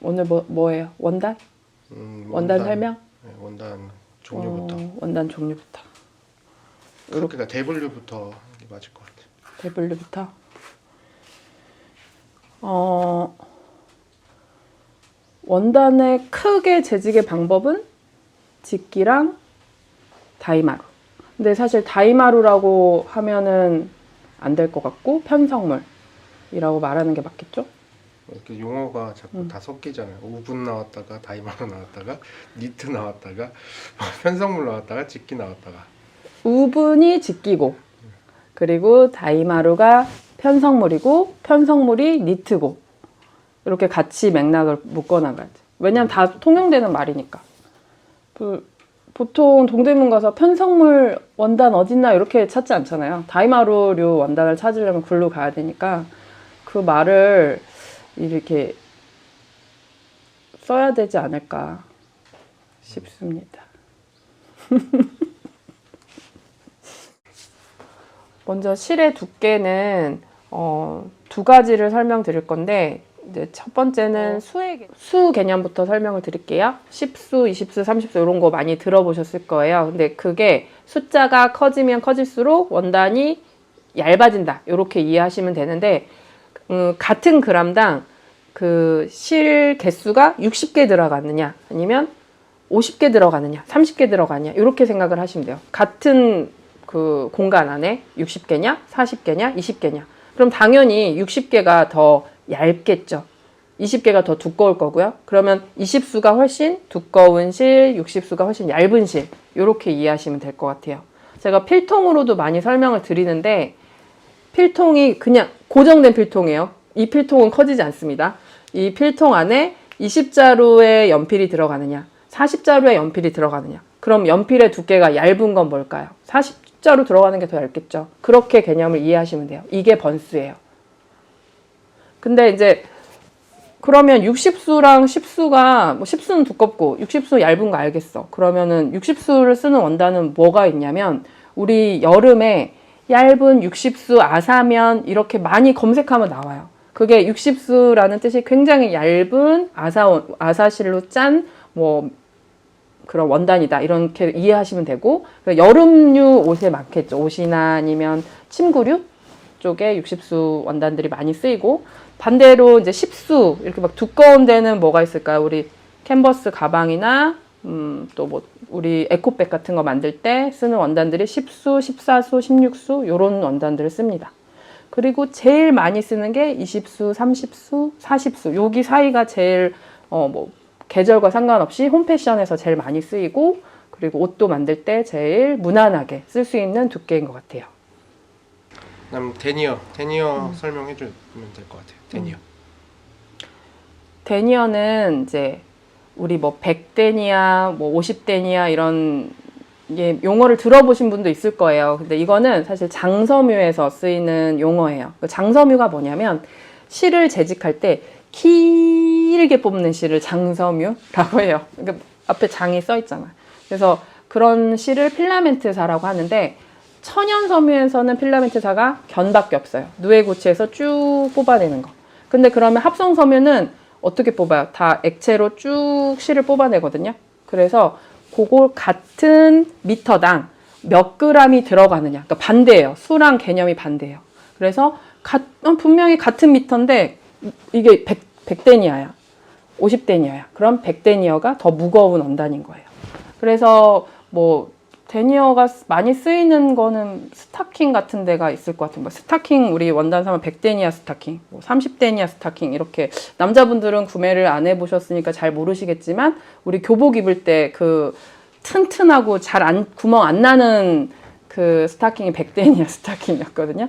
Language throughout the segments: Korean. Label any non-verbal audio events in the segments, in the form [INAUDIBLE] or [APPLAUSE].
오늘 뭐 뭐예요? 원단? 음, 원단, 설명? 네, 원단 종류부터. 어, 원단 종류부터. 그러니까 대분류부터 하는 게 맞을 것 같아요. 대분류부터. 어, 원단의 크게 재지개 방법은 직기랑 다이마루. 근데 사실 다이마루라고 하면은 안 될 것 같고 편성물이라고 말하는 게 맞겠죠? 이렇게 용어가 자꾸 음. 다 섞이잖아요. 우분 나왔다가 다이마루 나왔다가 니트 나왔다가 편성물 나왔다가 직기 나왔다가 우분이 직기고 그리고 다이마루가 편성물이고 편성물이 니트고 이렇게 같이 맥락을 묶어 나가야지. 왜냐면 다 통용되는 말이니까. 그 보통 동대문 가서 편성물 원단 어딨나 이렇게 찾지 않잖아요. 다이마루류 원단을 찾으려면 글로 가야 되니까 그 말을 이렇게 써야 되지 않을까 싶습니다. [LAUGHS] 먼저 실의 두께는 어, 두 가지를 설명드릴 건데 이제 첫 번째는 수의 개- 수 개념부터 설명을 드릴게요. 10수, 20수, 30수 이런 거 많이 들어보셨을 거예요. 근데 그게 숫자가 커지면 커질수록 원단이 얇아진다. 이렇게 이해하시면 되는데 음, 같은 그람당 그 실 개수가 60개 들어가느냐 아니면 50개 들어가느냐 30개 들어가느냐 이렇게 생각을 하시면 돼요. 같은 그 공간 안에 60개냐 40개냐 20개냐 그럼 당연히 60개가 더 얇겠죠. 20개가 더 두꺼울 거고요. 그러면 20수가 훨씬 두꺼운 실, 60수가 훨씬 얇은 실 이렇게 이해하시면 될 것 같아요. 제가 필통으로도 많이 설명을 드리는데 필통이 그냥 고정된 필통이에요. 이 필통은 커지지 않습니다. 이 필통 안에 20자루의 연필이 들어가느냐, 40자루의 연필이 들어가느냐. 그럼 연필의 두께가 얇은 건 뭘까요? 40자루 들어가는 게 더 얇겠죠. 그렇게 개념을 이해하시면 돼요. 이게 번수예요. 근데 이제 그러면 60수랑 10수가 뭐 10수는 두껍고 60수 얇은 거 알겠어. 그러면은 60수를 쓰는 원단은 뭐가 있냐면 우리 여름에 얇은 60수 아사면 이렇게 많이 검색하면 나와요. 그게 60수라는 뜻이 굉장히 얇은 아사 아사실로 짠 뭐 그런 원단이다 이렇게 이해하시면 되고 여름류 옷에 많겠죠. 옷이나 아니면 침구류 쪽에 60수 원단들이 많이 쓰이고 반대로 이제 10수 이렇게 막 두꺼운 데는 뭐가 있을까요? 우리 캔버스 가방이나 음, 또 뭐 우리 에코백 같은 거 만들 때 쓰는 원단들이 10수, 14수, 16수 요런 원단들을 씁니다. 그리고 제일 많이 쓰는 게 20수, 30수, 40수 여기 사이가 제일 어 뭐 계절과 상관없이 홈패션에서 제일 많이 쓰이고 그리고 옷도 만들 때 제일 무난하게 쓸 수 있는 두께인 것 같아요. 그다음 데니어, 데니어 음. 설명해 주면 될 것 같아요. 데니어. 데니어는 이제 우리 뭐 100데니아, 뭐 50데니아 이런 예, 용어를 들어보신 분도 있을 거예요. 근데 이거는 사실 장섬유에서 쓰이는 용어예요. 그 장섬유가 뭐냐면 실을 재직할 때 길게 뽑는 실을 장섬유라고 해요. 그러니까 앞에 장이 써 있잖아. 그래서 그런 실을 필라멘트사라고 하는데 천연섬유에서는 필라멘트사가 견밖에 없어요. 누에고치에서 쭉 뽑아내는 거. 근데 그러면 합성섬유는 어떻게 뽑아요? 다 액체로 쭉 실을 뽑아내거든요. 그래서 그걸 같은 미터당 몇 그램이 들어가느냐. 그러니까 반대예요. 수랑 개념이 반대예요. 그래서 가- 어, 분명히 같은 미터인데 이게 100, 100데니아야. 50데니아야. 그럼 100데니어가 더 무거운 원단인 거예요. 그래서 뭐 데니어가 쓰- 많이 쓰이는 거는 스타킹 같은 데가 있을 것 같은 뭐 스타킹 우리 원단 사면 100데니아 스타킹, 뭐 30데니아 스타킹 이렇게 남자분들은 구매를 안 해보셨으니까 잘 모르시겠지만 우리 교복 입을 때 그 튼튼하고 잘 안 구멍 안 나는 그 스타킹이 100데니아 [LAUGHS] 스타킹이었거든요.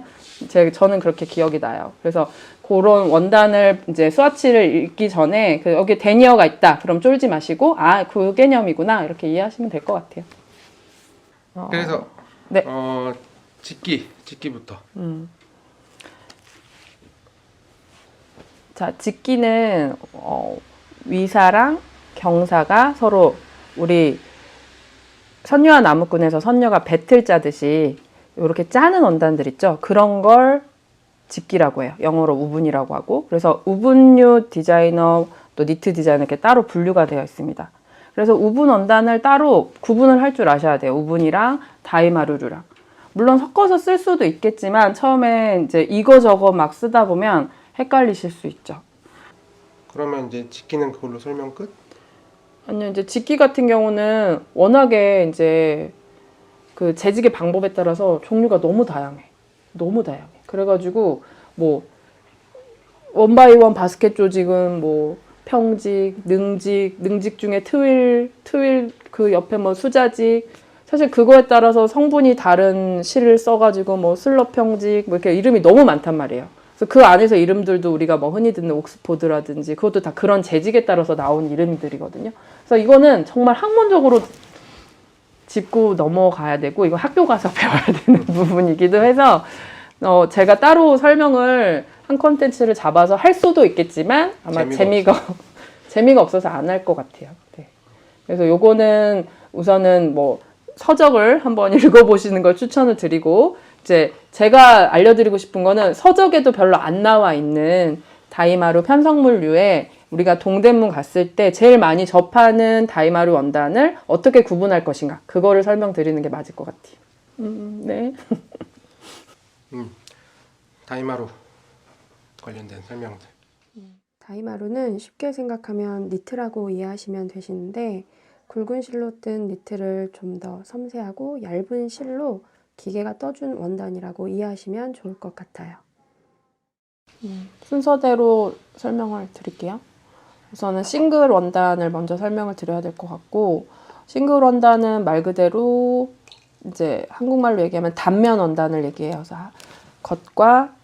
제 저는 그렇게 기억이 나요. 그래서 그런 원단을 이제 스와치를 읽기 전에 그 여기 데니어가 있다. 그럼 쫄지 마시고 아 그 개념이구나 이렇게 이해하시면 될 것 같아요. 어, 그래서 네. 어 직기, 직기부터. 음. 자, 직기는 어, 위사랑 경사가 서로 우리 선녀와 나무꾼에서 선녀가 배틀 짜듯이 이렇게 짜는 원단들 있죠. 그런 걸 직기라고 해요. 영어로 우분이라고 하고. 그래서 우분류 디자이너 또 니트 디자인 이렇게 따로 분류가 되어 있습니다. 그래서 우분 원단을 따로 구분을 할 줄 아셔야 돼요. 우분이랑 다이마루류랑. 물론 섞어서 쓸 수도 있겠지만 처음에 이제 이거 저거 막 쓰다 보면 헷갈리실 수 있죠. 그러면 이제 지키는 그걸로 설명 끝? 아니요, 이제 직기 같은 경우는 워낙에 이제 그 재직의 방법에 따라서 종류가 너무 다양해. 너무 다양해. 그래가지고 뭐 원바이원 바스켓 조직은 뭐 평직, 능직, 능직 중에 트윌, 트윌 그 옆에 뭐 수자직 사실 그거에 따라서 성분이 다른 실을 써가지고 뭐 슬럽 평직 뭐 이렇게 이름이 너무 많단 말이에요. 그래서 그 안에서 이름들도 우리가 뭐 흔히 듣는 옥스포드라든지 그것도 다 그런 재직에 따라서 나온 이름들이거든요. 그래서 이거는 정말 학문적으로 짚고 넘어가야 되고 이거 학교 가서 [LAUGHS] 배워야 되는 [LAUGHS] 부분이기도 해서 어 제가 따로 설명을 한 컨텐츠를 잡아서 할 수도 있겠지만 아마 재미가 재미가 [LAUGHS] 재미가 없어서 안 할 것 같아요. 네. 그래서 요거는 우선은 뭐 서적을 한번 [LAUGHS] 읽어보시는 걸 추천을 드리고 이제 제가 알려드리고 싶은 거는 서적에도 별로 안 나와 있는 다이마루 편성물류에 우리가 동대문 갔을 때 제일 많이 접하는 다이마루 원단을 어떻게 구분할 것인가 그거를 설명드리는 게 맞을 것 같아요. 음, 네. [LAUGHS] 다이마루 관련된 설명들. 다이마루는 쉽게 생각하면 니트라고 이해하시면 되시는데 굵은 실로 뜬 니트를 좀 더 섬세하고 얇은 실로 기계가 떠준 원단이라고 이해하시면 좋을 것 같아요. 순서대로 설명을 드릴게요. 우선은 싱글 원단을 먼저 설명을 드려야 될 것 같고 싱글 원단은 말 그대로 이제 한국말로 얘기하면 단면 원단을 얘기해요. 그래서 겉과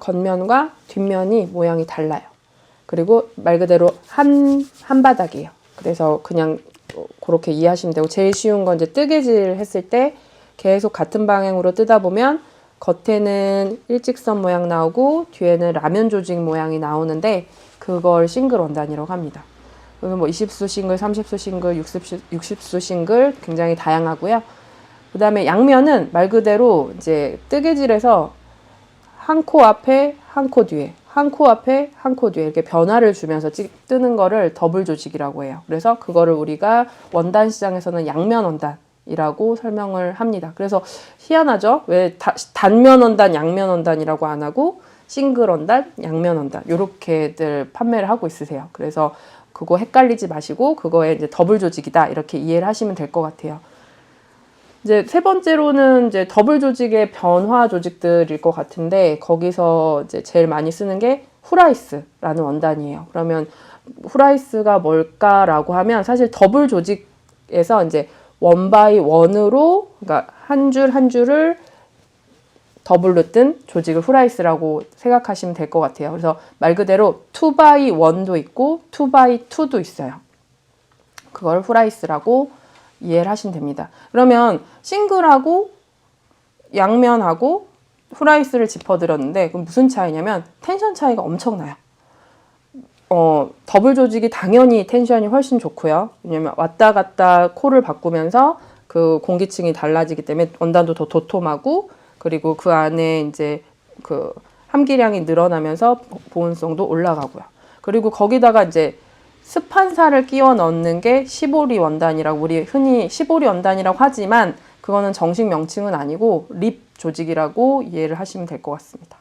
겉면과 뒷면이 모양이 달라요. 그리고 말 그대로 한, 한 바닥이에요. 그래서 그냥 그렇게 이해하시면 되고 제일 쉬운 건 이제 뜨개질 했을 때 계속 같은 방향으로 뜨다 보면 겉에는 일직선 모양 나오고 뒤에는 라면 조직 모양이 나오는데 그걸 싱글 원단이라고 합니다. 그러면 뭐 20수 싱글, 30수 싱글, 60수, 60수 싱글 굉장히 다양하고요. 그 다음에 양면은 말 그대로 이제 뜨개질에서 한 코 앞에, 한 코 뒤에, 한 코 앞에, 한 코 뒤에 이렇게 변화를 주면서 찌, 뜨는 거를 더블 조직이라고 해요. 그래서 그거를 우리가 원단 시장에서는 양면 원단 이라고 설명을 합니다. 그래서 희한하죠? 왜 다- 단면 원단, 양면 원단이라고 안 하고 싱글 원단, 양면 원단 이렇게들 판매를 하고 있으세요. 그래서 그거 헷갈리지 마시고 그거에 이제 더블 조직이다 이렇게 이해를 하시면 될 것 같아요. 이제 세 번째로는 이제 더블 조직의 변화 조직들일 것 같은데 거기서 이제 제일 많이 쓰는 게 후라이스라는 원단이에요. 그러면 후라이스가 뭘까라고 하면 사실 더블 조직에서 이제 원 바이 원으로 그러니까 한 줄한 줄을 더블로 뜬 조직을 후라이스라고 생각하시면 될 것 같아요. 그래서 말 그대로 투 바이 원도 있고 투 바이 투도 있어요. 그걸 후라이스라고 이해를 하시면 됩니다. 그러면 싱글하고 양면하고 후라이스를 짚어드렸는데 그럼 무슨 차이냐면 텐션 차이가 엄청나요. 어, 더블 조직이 당연히 텐션이 훨씬 좋고요. 왜냐면 왔다 갔다 코를 바꾸면서 그 공기층이 달라지기 때문에 원단도 더 도톰하고 그리고 그 안에 이제 그 함기량이 늘어나면서 보- 보온성도 올라가고요. 그리고 거기다가 이제 습한살을 끼워 넣는 게 시보리 원단이라고 우리 흔히 시보리 원단이라고 하지만 그거는 정식 명칭은 아니고 립 조직이라고 이해를 하시면 될 것 같습니다.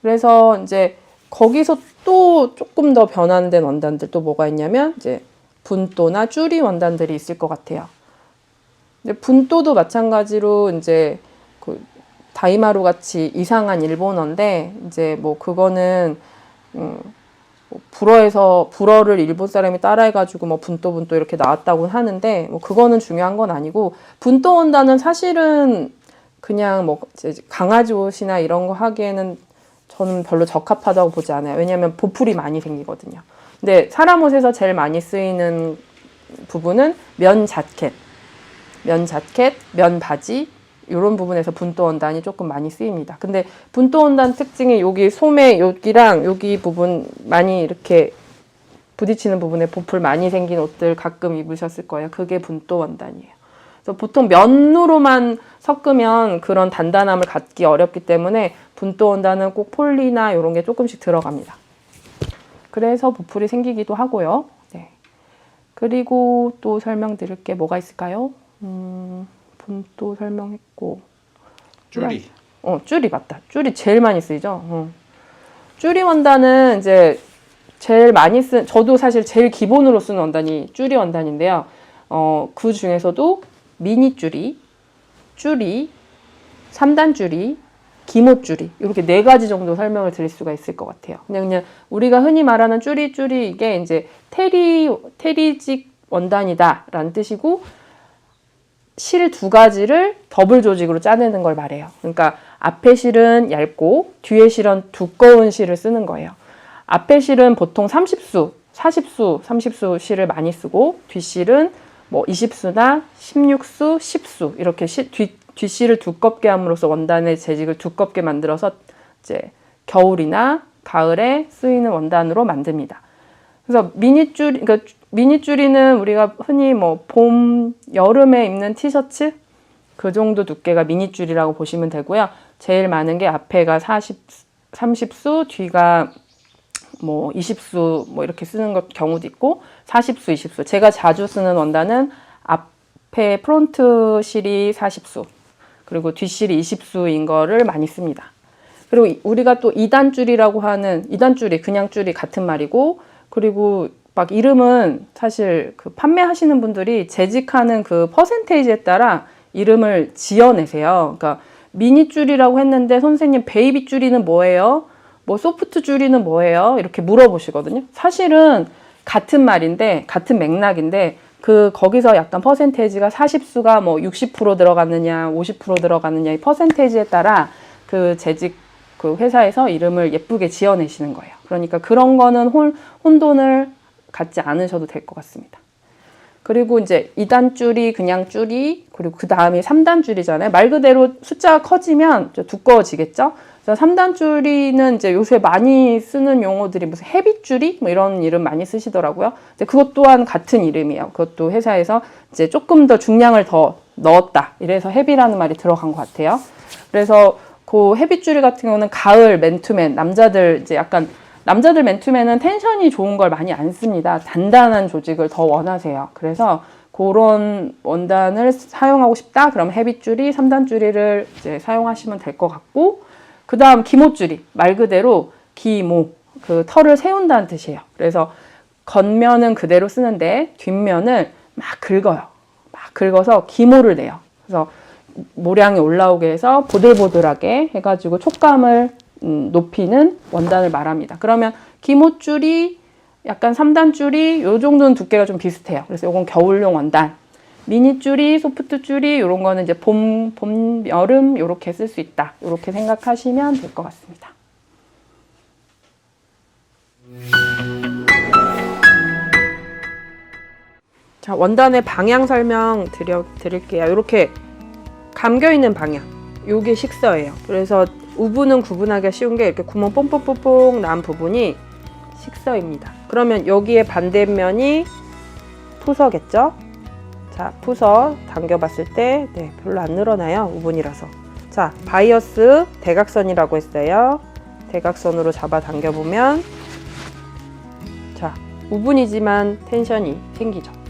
그래서 이제 거기서 또 조금 더 변환된 원단들 또 뭐가 있냐면 이제 분또나 쭈리 원단들이 있을 것 같아요. 근데 분또도 마찬가지로 이제 그 다이마루 같이 이상한 일본어인데 이제 뭐 그거는 음, 뭐 불어에서 불어를 일본 사람이 따라해가지고 뭐 분또 분또 이렇게 나왔다고 하는데 뭐 그거는 중요한 건 아니고 분또 원단은 사실은 그냥 뭐 강아지 옷이나 이런 거 하기에는 저는 별로 적합하다고 보지 않아요. 왜냐하면 보풀이 많이 생기거든요. 근데 사람 옷에서 제일 많이 쓰이는 부분은 면 자켓, 면 자켓, 면 바지 이런 부분에서 분또 원단이 조금 많이 쓰입니다. 근데 분또 원단 특징이 여기 소매 여기랑 여기 부분 많이 이렇게 부딪히는 부분에 보풀 많이 생긴 옷들 가끔 입으셨을 거예요. 그게 분또 원단이에요. 그래서 보통 면으로만 섞으면 그런 단단함을 갖기 어렵기 때문에 분또 원단은 꼭 폴리나 이런 게 조금씩 들어갑니다. 그래서 보풀이 생기기도 하고요. 네. 그리고 또 설명드릴 게 뭐가 있을까요? 음, 본도 설명했고. 줄이 어, 줄이 맞다. 줄이 제일 많이 쓰이죠. 어. 줄이 원단은 이제 제일 많이 쓴, 저도 사실 제일 기본으로 쓰는 원단이 줄이 원단인데요. 어, 그 중에서도 미니 줄이, 줄이, 3단 줄이, 기모 줄이 이렇게 네 가지 정도 설명을 드릴 수가 있을 것 같아요. 그냥 그냥 우리가 흔히 말하는 줄이 줄이 이게 이제 테리 테리직 원단이다라는 뜻이고 실 두 가지를 더블 조직으로 짜내는 걸 말해요. 그러니까 앞에 실은 얇고 뒤에 실은 두꺼운 실을 쓰는 거예요. 앞에 실은 보통 30수, 40수, 30수 실을 많이 쓰고 뒷실은 뭐 20수나 16수, 10수 이렇게 시, 뒷, 뒷실을 두껍게 함으로써 원단의 재직을 두껍게 만들어서 이제 겨울이나 가을에 쓰이는 원단으로 만듭니다. 그래서 미니줄, 그러니까 미니줄이는 우리가 흔히 뭐 봄, 여름에 입는 티셔츠 그 정도 두께가 미니줄이라고 보시면 되고요. 제일 많은 게 앞에가 40, 30수, 뒤가 뭐 20수 뭐 이렇게 쓰는 것 경우도 있고 40수, 20수. 제가 자주 쓰는 원단은 앞에 프론트 실이 40수 그리고 뒷실이 20수인 거를 많이 씁니다. 그리고 이- 우리가 또 2단 줄이라고 하는 2단 줄이 그냥 줄이 같은 말이고 그리고 막 이름은 사실 그 판매하시는 분들이 재직하는 그 퍼센테이지에 따라 이름을 지어내세요. 그러니까 미니 줄이라고 했는데 선생님 베이비 줄이는 뭐예요? 뭐 소프트 줄이는 뭐예요? 이렇게 물어보시거든요. 사실은 같은 말인데 같은 맥락인데 그 거기서 약간 퍼센테이지가 40수가 뭐 60% 들어갔느냐, 50% 들어갔느냐 이 퍼센테이지에 따라 그 재직 그 회사에서 이름을 예쁘게 지어내시는 거예요. 그러니까 그런 거는 혼, 혼돈을 갖지 않으셔도 될 것 같습니다. 그리고 이제 2단 줄이 그냥 줄이 그리고 그 다음이 3단 줄이잖아요. 말 그대로 숫자가 커지면 좀 두꺼워지겠죠. 그래서 3단 줄이는 이제 요새 많이 쓰는 용어들이 무슨 헤비 줄이 뭐 이런 이름 많이 쓰시더라고요. 근데 그것 또한 같은 이름이에요. 그것도 회사에서 이제 조금 더 중량을 더 넣었다. 이래서 헤비라는 말이 들어간 것 같아요. 그래서 그 헤비 줄이 같은 경우는 가을 맨투맨 남자들 이제 약간 남자들 맨투맨은 텐션이 좋은 걸 많이 안 씁니다. 단단한 조직을 더 원하세요. 그래서 그런 원단을 사용하고 싶다? 그럼 헤비줄이, 3단 줄이를 이제 사용하시면 될 것 같고, 그 다음 기모줄이. 말 그대로 기모. 그 털을 세운다는 뜻이에요. 그래서 겉면은 그대로 쓰는데 뒷면을 막 긁어요. 막 긁어서 기모를 내요. 그래서 모량이 올라오게 해서 보들보들하게 해가지고 촉감을 음, 높이는 원단을 말합니다. 그러면 기모줄이 약간 3단 줄이 요 정도는 두께가 좀 비슷해요. 그래서 요건 겨울용 원단. 미니 줄이, 소프트 줄이 요런 거는 이제 봄, 봄, 여름 요렇게 쓸 수 있다. 요렇게 생각하시면 될 것 같습니다. 자, 원단의 방향 설명 드려 드릴게요. 이렇게 감겨 있는 방향. 요게 식서예요. 그래서 우분은 구분하기가 쉬운 게 이렇게 구멍 뽕뽕뽕뽕 난 부분이 식서입니다. 그러면 여기에 반대면이 푸서겠죠? 자, 푸서 당겨봤을 때 네, 별로 안 늘어나요. 우분이라서. 자, 바이어스 대각선이라고 했어요. 대각선으로 잡아 당겨보면 자, 우분이지만 텐션이 생기죠.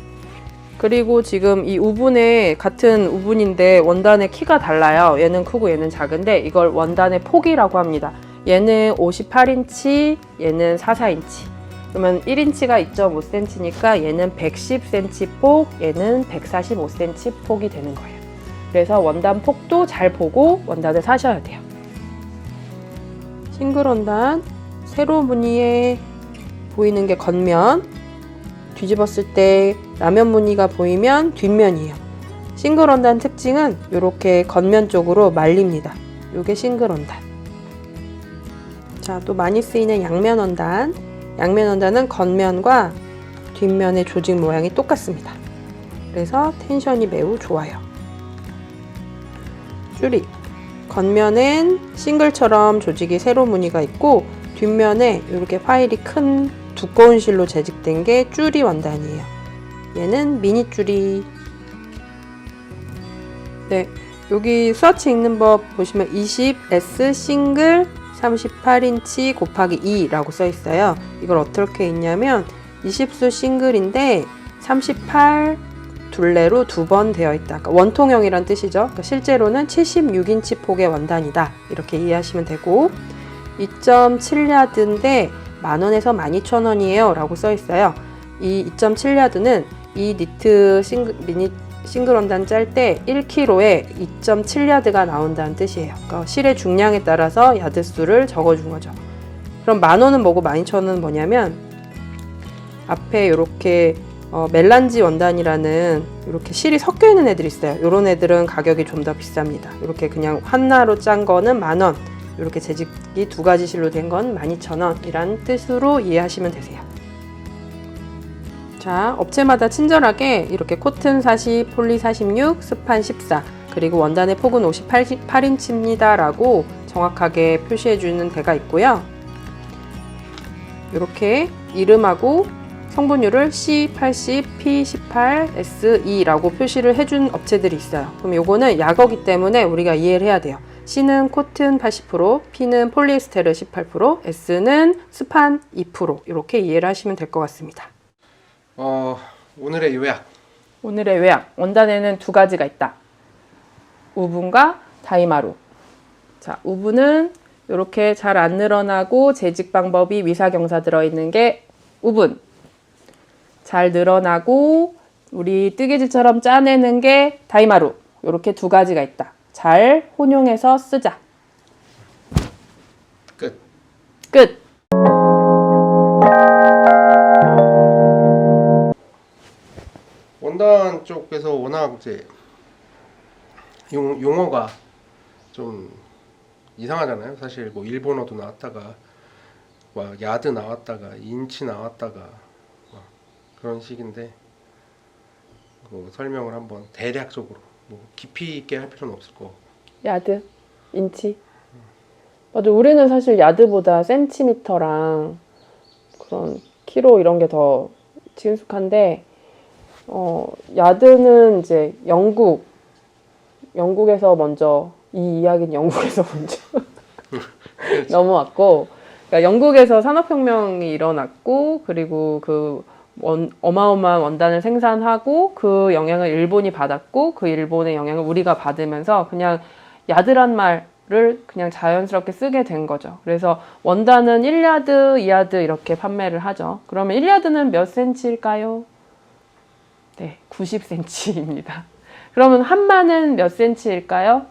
그리고 지금 이 우분에 같은 우분인데 원단의 키가 달라요. 얘는 크고 얘는 작은데 이걸 원단의 폭이라고 합니다. 얘는 58인치, 얘는 44인치. 그러면 1인치가 2.5cm니까 얘는 110cm 폭, 얘는 145cm 폭이 되는 거예요. 그래서 원단 폭도 잘 보고 원단을 사셔야 돼요. 싱글 원단, 세로 무늬에 보이는 게 겉면, 뒤집었을 때 라면 무늬가 보이면 뒷면이에요. 싱글 원단 특징은 이렇게 겉면 쪽으로 말립니다. 이게 싱글 원단. 자, 또 많이 쓰이는 양면 원단. 양면 원단은 겉면과 뒷면의 조직 모양이 똑같습니다. 그래서 텐션이 매우 좋아요. 줄이. 겉면엔 싱글처럼 조직이 세로 무늬가 있고 뒷면에 이렇게 파일이 큰 두꺼운 실로 재직된 게 줄이 원단이에요. 얘는 미니 줄이. 네, 여기 스와치 읽는 법 보시면 20S 싱글 38인치 곱하기 2라고 써 있어요. 이걸 어떻게 읽냐면 20수 싱글인데 38 둘레로 두 번 되어 있다. 그러니까 원통형이란 뜻이죠. 그러니까 실제로는 76인치 폭의 원단이다. 이렇게 이해하시면 되고 2.7야드인데 만 원에서 12,000원이에요. 라고 써 있어요. 이 2.7야드는 이 니트 싱글, 미니 싱글 원단 짤 때 1kg에 2.7야드가 나온다는 뜻이에요. 그러니까 실의 중량에 따라서 야드 수를 적어준 거죠. 그럼 만 원은 뭐고 12,000원은 뭐냐면 앞에 이렇게 어, 멜란지 원단이라는 이렇게 실이 섞여 있는 애들이 있어요. 이런 애들은 가격이 좀 더 비쌉니다. 이렇게 그냥 하나로 짠 거는 만 원, 이렇게 재직이 두 가지 실로 된건 12,000원이라는 뜻으로 이해하시면 되세요. 자, 업체마다 친절하게 이렇게 코튼 40, 폴리 46, 스판 14, 그리고 원단의 폭은 58인치입니다. 라고 정확하게 표시해 주는 데가 있고요. 이렇게 이름하고 성분율을 C80, P18, SE라고 표시를 해준 업체들이 있어요. 그럼 요거는 약어기 때문에 우리가 이해를 해야 돼요. C는 코튼 80%, P는 폴리에스테르 18%, S는 스판 2% 이렇게 이해를 하시면 될 것 같습니다. 어, 오늘의 요약. 오늘의 요약. 원단에는 두 가지가 있다. 우분과 다이마루. 자, 우분은 이렇게 잘 안 늘어나고 재직 방법이 위사경사 들어있는 게 우분. 잘 늘어나고 우리 뜨개질처럼 짜내는 게 다이마루. 이렇게 두 가지가 있다. 잘 혼용해서 쓰자. 끝. 끝. 원단 쪽에서 워낙 이제 용, 용어가 좀 이상하잖아요. 사실 뭐 일본어도 나왔다가 막 야드 나왔다가 인치 나왔다가 막 그런 식인데 그 설명을 한번 대략적으로 뭐 깊이 있게 할 필요는 없을 거. 야드, 인치. 맞아, 우리는 사실 야드보다 센티미터랑 그런 키로 이런 게 더 친숙한데, 어, 야드는 이제 영국, 영국에서 먼저, 이 이야기는 영국에서 [LAUGHS] 먼저 넘어왔고, 그러니까 영국에서 산업혁명이 일어났고, 그리고 그 원, 어마어마한 원단을 생산하고 그 영향을 일본이 받았고 그 일본의 영향을 우리가 받으면서 그냥 야드란 말을 그냥 자연스럽게 쓰게 된 거죠. 그래서 원단은 1야드, 2야드 이렇게 판매를 하죠. 그러면 1야드는 몇 센치일까요? 네, 90cm입니다. 그러면 한마는 몇 센치일까요?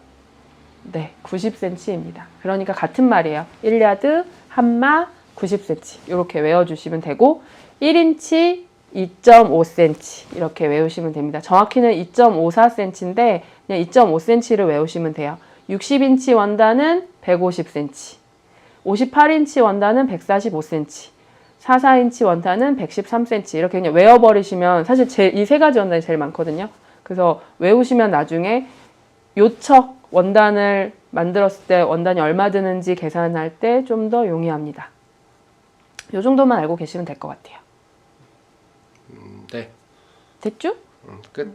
네, 90cm입니다. 그러니까 같은 말이에요. 1야드, 한마, 90cm. 이렇게 외워주시면 되고, 1인치 2.5cm 이렇게 외우시면 됩니다. 정확히는 2.54cm인데 그냥 2.5cm를 외우시면 돼요. 60인치 원단은 150cm, 58인치 원단은 145cm, 44인치 원단은 113cm 이렇게 그냥 외워버리시면 사실 이세 가지 원단이 제일 많거든요. 그래서 외우시면 나중에 요척 원단을 만들었을 때 원단이 얼마 드는지 계산할 때 좀 더 용이합니다. 요 정도만 알고 계시면 될 것 같아요. 음, 네. 됐죠? 음, 끝. 네.